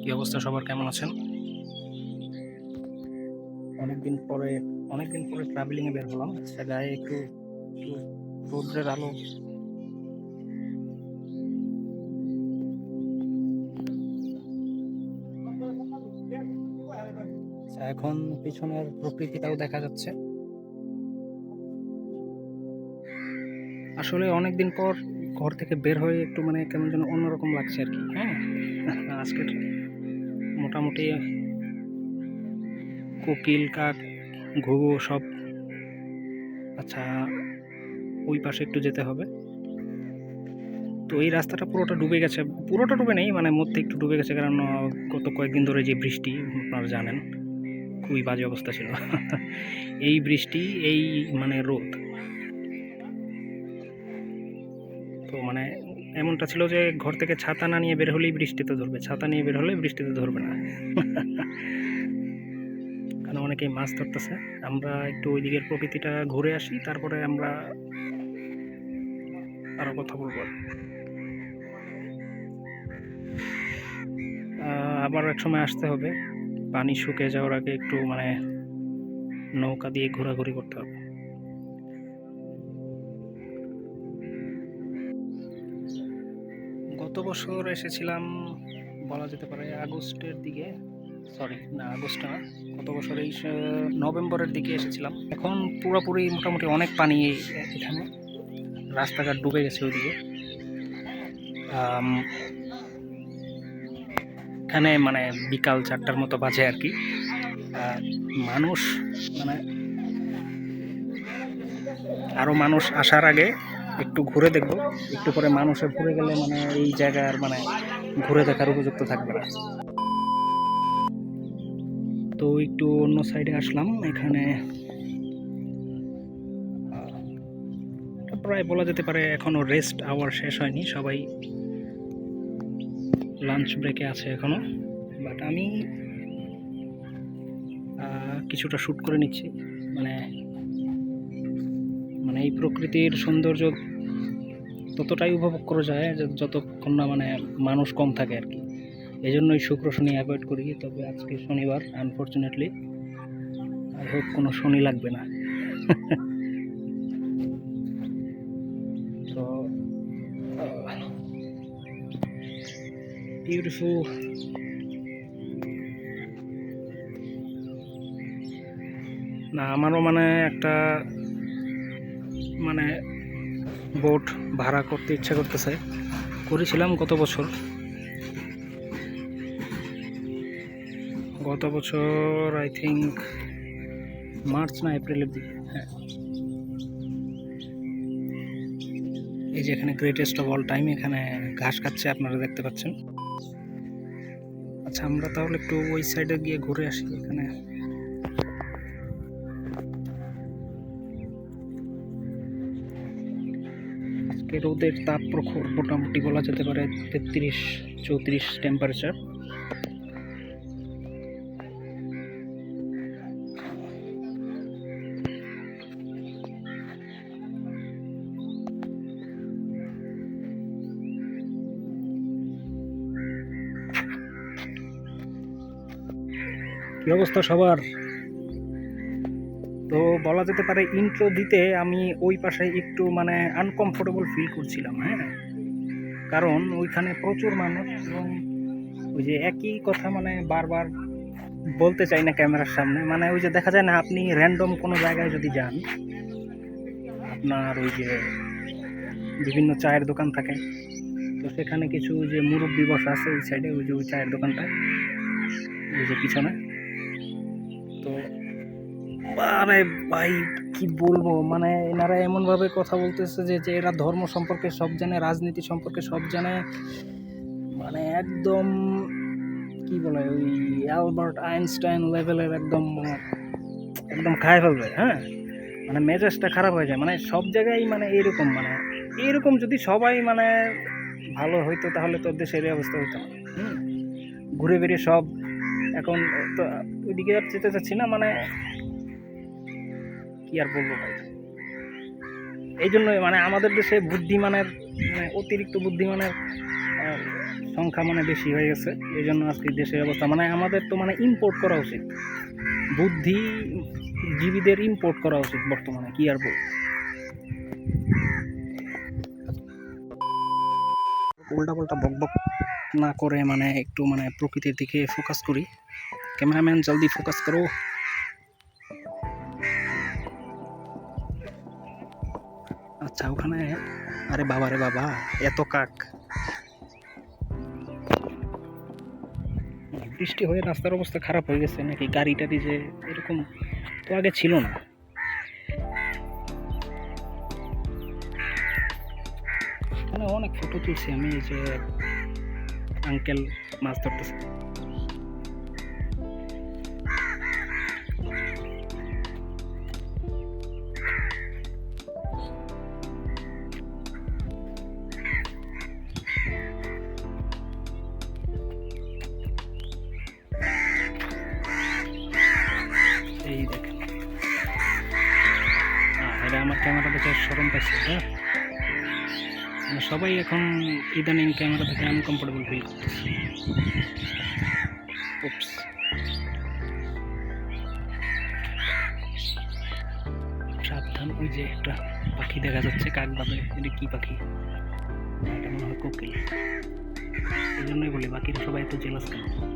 কি অবস্থা সবার? কেমন আছেন? অনেকদিন পরে অনেকদিন পরে ট্রাভেলিং এ বের হলাম। গায়ে একটু রৌদ্রের আলো আচ্ছা, এখন পিছনের প্রকৃতিটাও দেখা যাচ্ছে। আসলে অনেকদিন পর ঘর থেকে বের হয়ে একটু মানে কেমন যেন অন্যরকম লাগছে আর কি হ্যাঁ? আজকের মোটামুটি কোকিল কাক ঘুঘু সব। আচ্ছা ওই পাশে একটু যেতে হবে। তো এই রাস্তাটা পুরোটা ডুবে গেছে পুরোটা ডুবে নেই মানে মধ্যে একটু ডুবে গেছে কারণ গত কয়েকদিন ধরে যে বৃষ্টি আপনারা জানেন। খুবই বাজে অবস্থা ছিল। এই বৃষ্টি, এই মানে রোদ। তো মানে এমনটা ছিল যে ঘর থেকে ছাতা না নিয়ে বের হলেই বৃষ্টিতে ধরবে। ছাতা নিয়ে বের হলে বৃষ্টিতে ধরবে না। কারণ অনেকেই মাছ ধরতেছে। আমরা একটু ওই দিকের প্রকৃতিটা ঘুরে আসি, তারপরে আমরা আরও কথা বলব। আবার এক সময় আসতে হবে। পানি শুকিয়ে যাওয়ার আগে একটু মানে নৌকা দিয়ে ঘোরাঘুরি করতে হবে। গত বছর এসেছিলাম বলা যেতে পারে আগস্টের দিকে সরি না আগস্ট না, গত বছর এই নভেম্বরের দিকে এসেছিলাম। এখন পুরোপুরি মোটামুটি অনেক পানি এখানে, রাস্তাঘাট ডুবে গেছে ওইদিকে। এখানে মানে বিকাল চারটার মতো বাজে আর কি। মানুষ মানে আরও মানুষ আসার আগে একটু ঘুরে দেখব। একটু পরে মানুষে ঘুরে গেলে মানে এই জায়গার মানে ঘুরে দেখার উপযুক্ত থাকবে না। তো একটু অন্য সাইডে আসলাম। এখানে প্রায় বলা যেতে পারে এখনও রেস্ট আওয়ার শেষ হয়নি। সবাই লাঞ্চ ব্রেকে আছে এখনও বাট আমি কিছুটা শ্যুট করে নিচ্ছি। মানে মানে এই প্রকৃতির সৌন্দর্য ততটাই উপভোগ করা যায় যতক্ষণ না মানে মানুষ কম থাকে আর কি। এই জন্যই শুক্র শনি অ্যাভয়েড করি, তবে আজকে শনিবার আনফর্চুনেটলি আই হোপ কোনো শনি লাগবে না। বিউটিফুল না, আমারও মানে একটা মানে বোট ভাড়া করতে ইচ্ছা করতেছে। করেছিলাম গত বছর। গত বছর আই থিঙ্ক মার্চ না এপ্রিলের দিকে হ্যাঁ। এই যে এখানে গ্রেটেস্ট অফ অল টাইম এখানে ঘাস খাচ্ছে, আপনারা দেখতে পাচ্ছেন। আচ্ছা আমরা তাহলে একটু ওই সাইডে গিয়ে ঘুরে আসি এখানে। রোদের তাপ প্রখর মোটামুটি বলা যেতে পারে তেত্রিশ চৌত্রিশ টেম্পারেচার কি অবস্থা সবার। তো বলা যেতে পারে ইন্ট্রো দিতে আমি ওই পাশে একটু মানে আনকমফোর্টেবল ফিল করছিলাম হ্যাঁ? কারণ ওইখানে প্রচুর মানুষ এবং ওই যে একই কথা মানে বারবার বলতে চাই না ক্যামেরার সামনে। মানে ওই যে দেখা যায় না, আপনি র্যান্ডম কোনো জায়গায় যদি যান, আপনার ওই যে বিভিন্ন চায়ের দোকান থাকে, তো সেখানে কিছু যে মুরব্বী বসা আছে ওই সাইডে ওই যে ওই চায়ের দোকানটা, ওই যে পিছনে। আরে ভাই, কি বলব? মানে এনারা এমন ভাবে কথা বলতেছে যে যে এরা ধর্ম সম্পর্কে সব জানে, রাজনীতি সম্পর্কে সব জানে। মানে একদম, কি বলে, ওই অ্যালবার্ট আইনস্টাইন লেভেলের একদম একদম খায় ফেলবে হ্যাঁ? মানে মেজাজটা খারাপ হয়ে যায়। মানে সব জায়গায় মানে এরকম মানে এরকম যদি সবাই মানে ভালো হইতো, তাহলে তো দেশের এই অবস্থা হইতো না ঘুরে বেরিয়ে সব, এখন তো ওইদিকে আর যেতে চাচ্ছি না মানে কি আর বলব ভাই? এই জন্য মানে আমাদের দেশে বুদ্ধিমানের মানে অতিরিক্ত বুদ্ধিমানের সংখ্যা মানে বেশি হয়ে গেছে। এই জন্য আজকে দেশের অবস্থা মানে আমাদের তো মানে ইম্পোর্ট করা উচিত। বুদ্ধিজীবীদের ইম্পোর্ট করা উচিত বর্তমানে, কি আর বলব? উল্টা পাল্টা বক বক না করে মানে একটু মানে প্রকৃতির দিকে ফোকাস করি। ক্যামেরাম্যান জলদি ফোকাস করো। ওখানে আরে বাবা রে বাবা, এত কাক। বৃষ্টি হয়ে রাস্তার অবস্থা খারাপ হয়ে গেছে নাকি? গাড়ি টাড়ি যে এরকম তো আগে ছিল না। এখানে অনেক ফটো তুলছি আমি যে আঙ্কেল মাছ ধরতেছে। ক্যামেরা দেখে সরম হ্যাঁ? মানে সবাই এখন ইদানিং ক্যামেরা থেকে আনকমফোর্টেবল ফিল করতেছে. সাবধান, ওই যে একটা পাখি দেখা যাচ্ছে, কাক বাদে, এটা কি পাখি? এটা মনে হয় কোকিল। এই জন্যই বলি, বাকিরা সবাই এত জেলাস কেন?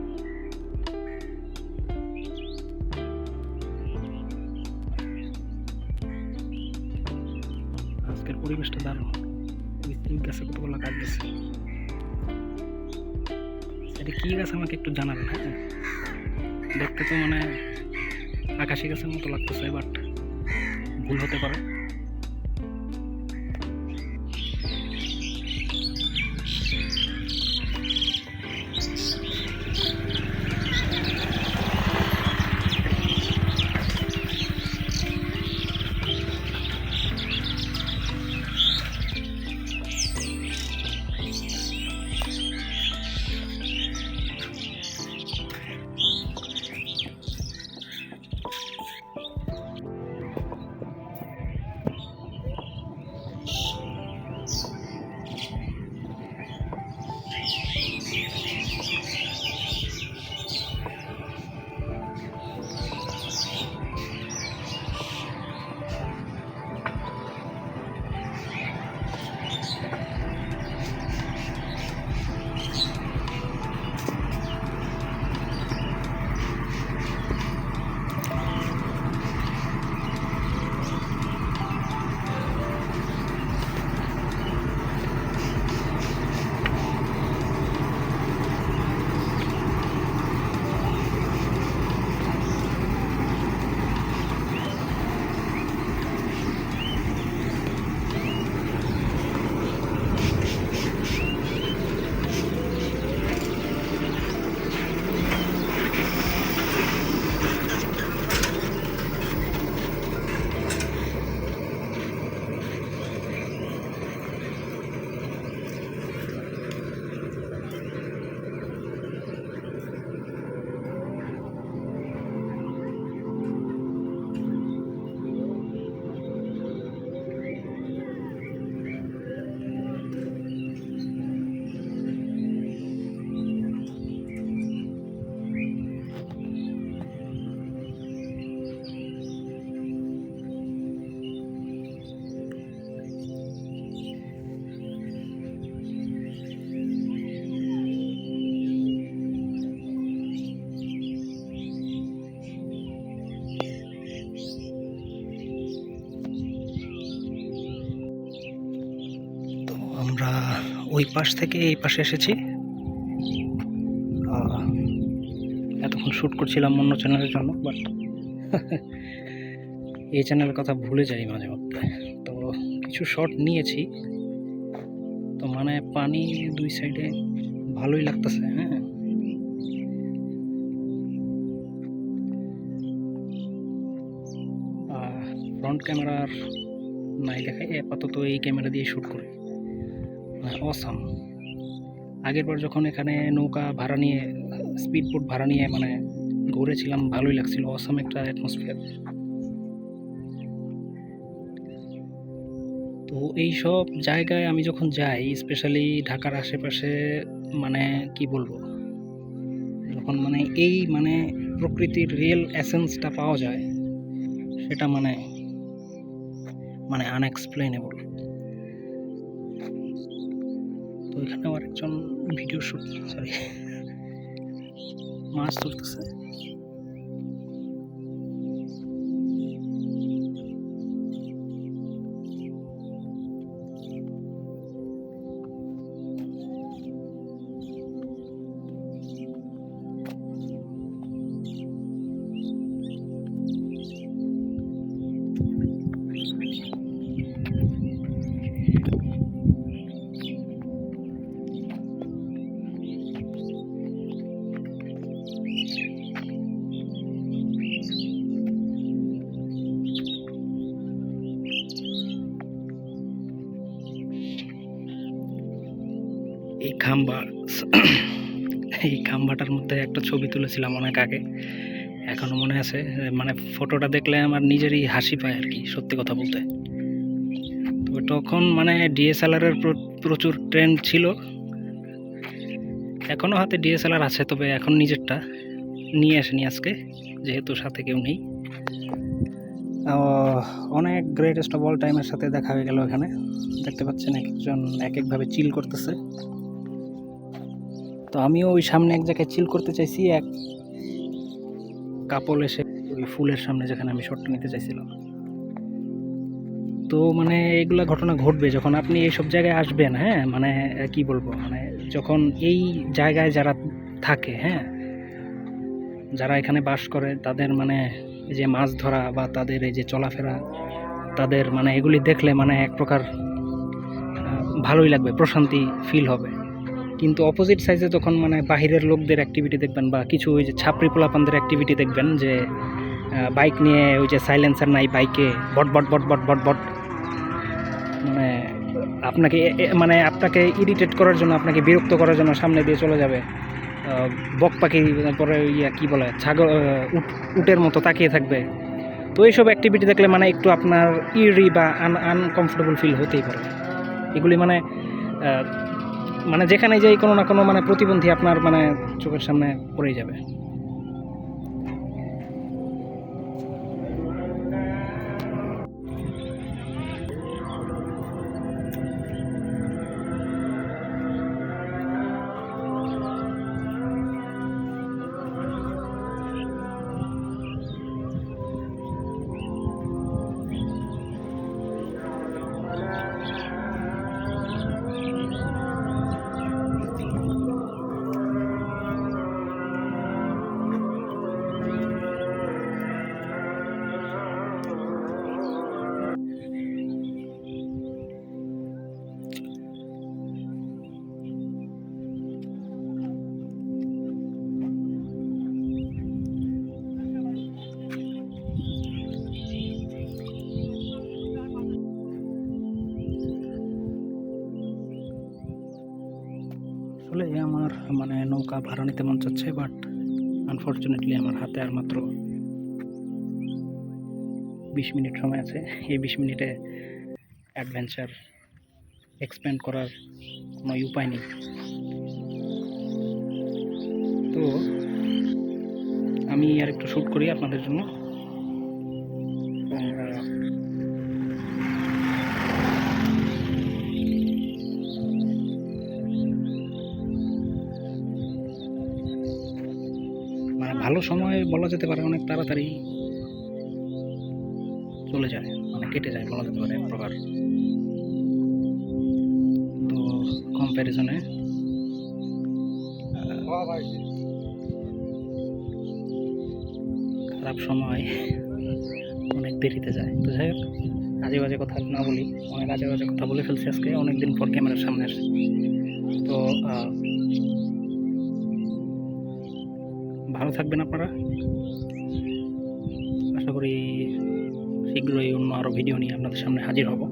পরিবেশটা দারুণ। গাছে কতগুলো কাজ দিচ্ছে এটা কী গাছ আমাকে একটু জানাবেন হ্যাঁ? দেখতে তো মানে আকাশি গাছের মতো লাগতেছে বাট ভুল হতে পারে। আমরা ওই পাশ থেকে এই পাশে এসেছি। এতক্ষণ শ্যুট করছিলাম অন্য চ্যানেলের জন্য বাট এই চ্যানেলের কথা ভুলে যাই মাঝে মধ্যে। তো কিছু শট নিয়েছি। তো মানে পানি দুই সাইডে ভালোই লাগতেছে হ্যাঁ? ফ্রন্ট ক্যামেরার নাই দেখাই আপাতত এই ক্যামেরা দিয়ে শ্যুট করি। অসাম আগের বার যখন এখানে নৌকা ভাড়া নিয়ে স্পিড বোট ভাড়া নিয়ে মানে ঘুরেছিলাম, ভালোই লাগছিল অসম একটা অ্যাটমসফিয়ার তো এই সব জায়গায় আমি যখন যাই স্পেশালি ঢাকার আশেপাশে মানে কি বলব? যখন মানে এই মানে প্রকৃতির রিয়েল এসেন্সটা পাওয়া যায়, সেটা মানে মানে আনএক্সপ্লেনেবল আমার একজন ভিডিও শুট সরি মাছ ধরতেছে। খাম্বা এই খাম্বাটার মধ্যে একটা ছবি তুলেছিলাম অনেক আগে। এখনও মনে আছে মানে ফটোটা দেখলে আমার নিজেরই হাসি পায় আর কি, সত্যি কথা বলতে। তো তখন মানে ডিএসএলআর এর প্র- প্রচুর ট্রেন্ড ছিল। এখনও হাতে ডিএসএলআর আছে, তবে এখন নিজেরটা নিয়ে আসেনি আজকে, যেহেতু সাথে কেউ নেই। অনেক গ্রেটেস্ট অফ অল টাইমের সাথে দেখা হয়ে গেল এখানে। দেখতে পাচ্ছেন এক একজন এক একভাবে চিল করতেছে। তো আমিও ওই সামনে এক জায়গায় চিল করতে চাইছি, এক কাপল এসে ওই ফুলের সামনে যেখানে আমি শটটা নিতে চাইছিলাম। তো মানে এগুলা ঘটনা ঘটবে যখন আপনি এইসব জায়গায় আসবেন হ্যাঁ? মানে কি বলব? মানে যখন এই জায়গায় যারা থাকে হ্যাঁ? যারা এখানে বাস করে, তাদের মানে এই যে মাছ ধরা বা তাদের এই যে চলাফেরা, তাদের মানে এগুলি দেখলে মানে এক প্রকার ভালোই লাগবে, প্রশান্তি ফিল হবে। কিন্তু অপোজিট সাইজে যখন মানে বাহিরের লোকদের অ্যাক্টিভিটি দেখবেন বা কিছু ওই যে ছাপরি পোলাপানদের অ্যাক্টিভিটি দেখবেন যে বাইক নিয়ে ওই যে সাইলেন্সার নাই বাইকে বট বট বট বট বট বট। মানে আপনাকে মানে আপনাকে ইরিটেট করার জন্য, আপনাকে বিরক্ত করার জন্য সামনে দিয়ে চলে যাবে। বক পাখি পরে ইয়া কী বলে, ছাগল উট, উটের মতো তাকিয়ে থাকবে। তো এইসব অ্যাক্টিভিটি দেখলে মানে একটু আপনার ইরি বা আন আনকমফোর্টেবল ফিল হতেই পারে। এগুলি মানে মানে যেখানে যাই কোনো না কোনো মানে প্রতিবন্ধী আপনার মানে চোখের সামনে পড়েই যাবে। আসলে আমার মানে নৌকা ভাড়া নিতে মন চাচ্ছে বাট আনফর্চুনেটলি আমার হাতে আর মাত্র বিশ মিনিট সময় আছে। এই বিশ মিনিটে অ্যাডভেঞ্চার এক্সপ্যান্ড করার কোনো উপায় নেই। তো আমি আর একটু শ্যুট করি আপনাদের জন্য। ভালো সময় বলা যেতে পারে, অনেক তাড়াতাড়ি চলে যায় মানে কেটে যায় বলা যেতে পারে, এক প্রকার। তো কম্প্যারিজনে খারাপ সময় অনেক দেরিতে যায়। তো যাই হোক, আজে বাজে কথা না বলি, অনেক আজে বাজে কথা বলে ফেলছি আজকে, অনেকদিন পর ক্যামেরার সামনে আসছে। তো ভালো থাকবেন আপনারা। আশা করি শীঘ্রই অন্য আরও ভিডিও নিয়ে আপনাদের সামনে হাজির হব।